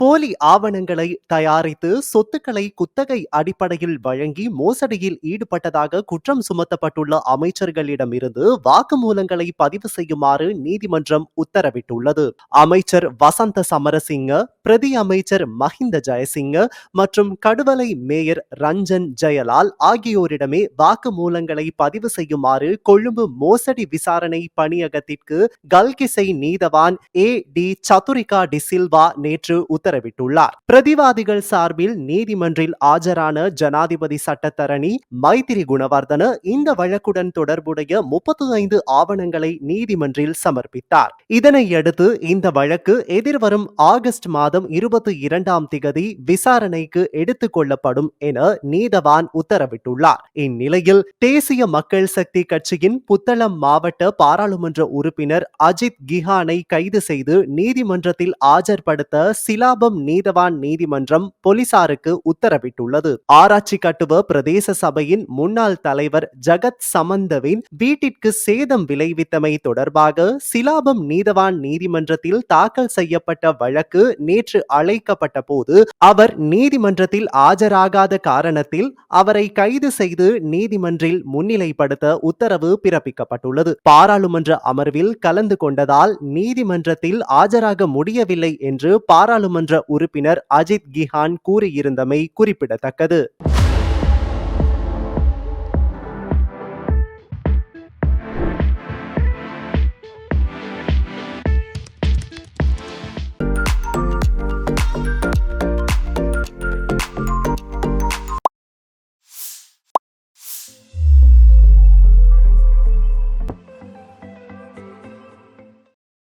போலி ஆவணங்களை தயாரித்து சொத்துக்களை குத்தகை அடிப்படையில் வழங்கி மோசடியில் ஈடுபட்டதாக குற்றம் சுமத்தப்பட்டுள்ள அமைச்சர்களிடமிருந்து வாக்குமூலங்களை பதிவு செய்யுமாறு நீதிமன்றம் உத்தரவிட்டுள்ளது. அமைச்சர் வசந்த சமரசிங்க பிரதி அமைச்சர் மஹிந்த ஜெயசிங்க மற்றும் கடுவலை மேயர் ரஞ்சன் ஜெயலால் ஆகியோரிடமே வாக்குமூலங்களை பதிவு செய்யுமாறு கொழும்பு மோசடி விசாரணை பணியகத்திற்கு கல்கிசை நீதவான் ஏ. டி. சதுரிகா டிசில்வா நேற்று உத்தரவிட்டுள்ளார். பிரதிவாதிகள் சார்பில் நீதிமன்றில் ஆஜரான ஜனாதிபதி சட்டத்தரணி மைத்திரி குணவர்தன இந்த வழக்குடன் தொடர்புடைய முப்பத்து ஐந்து ஆவணங்களை நீதிமன்றில் சமர்ப்பித்தார். இதனையடுத்து இந்த வழக்கு எதிர்வரும் ஆகஸ்ட் மாதம் இருபத்தி இரண்டாம் திகதி விசாரணைக்கு எடுத்துக் கொள்ளப்படும் என நீதவான் உத்தரவிட்டுள்ளார். இந்நிலையில் தேசிய மக்கள் சக்தி கட்சியின் புத்தளம் மாவட்ட பாராளுமன்ற உறுப்பினர் அஜித் கிஹானை கைது செய்து நீதிமன்றத்தில் ஆஜர்படுத்த சிலா சிலாபம் நீதவான் நீதிமன்றம் போலீசாருக்கு உத்தரவிட்டுள்ளது. ஆராய்ச்சி கட்டுவ பிரதேச சபையின் முன்னாள் தலைவர் ஜகத் சமந்தவின் வீட்டிற்கு சேதம் விளைவித்தமை தொடர்பாக சிலாபம் நீதவான் நீதிமன்றத்தில் தாக்கல் செய்யப்பட்ட வழக்கு நேற்று அழைக்கப்பட்ட போது அவர் நீதிமன்றத்தில் ஆஜராகாத காரணத்தில் அவரை கைது செய்து நீதிமன்றில் முன்னிலைப்படுத்த உத்தரவு பிறப்பிக்கப்பட்டுள்ளது. பாராளுமன்ற அமர்வில் கலந்து கொண்டதால் நீதிமன்றத்தில் ஆஜராக முடியவில்லை என்று பாராளுமன்ற உறுப்பினர் அஜித் கிஹான் கூறியிருந்தமை குறிப்பிடத்தக்கது.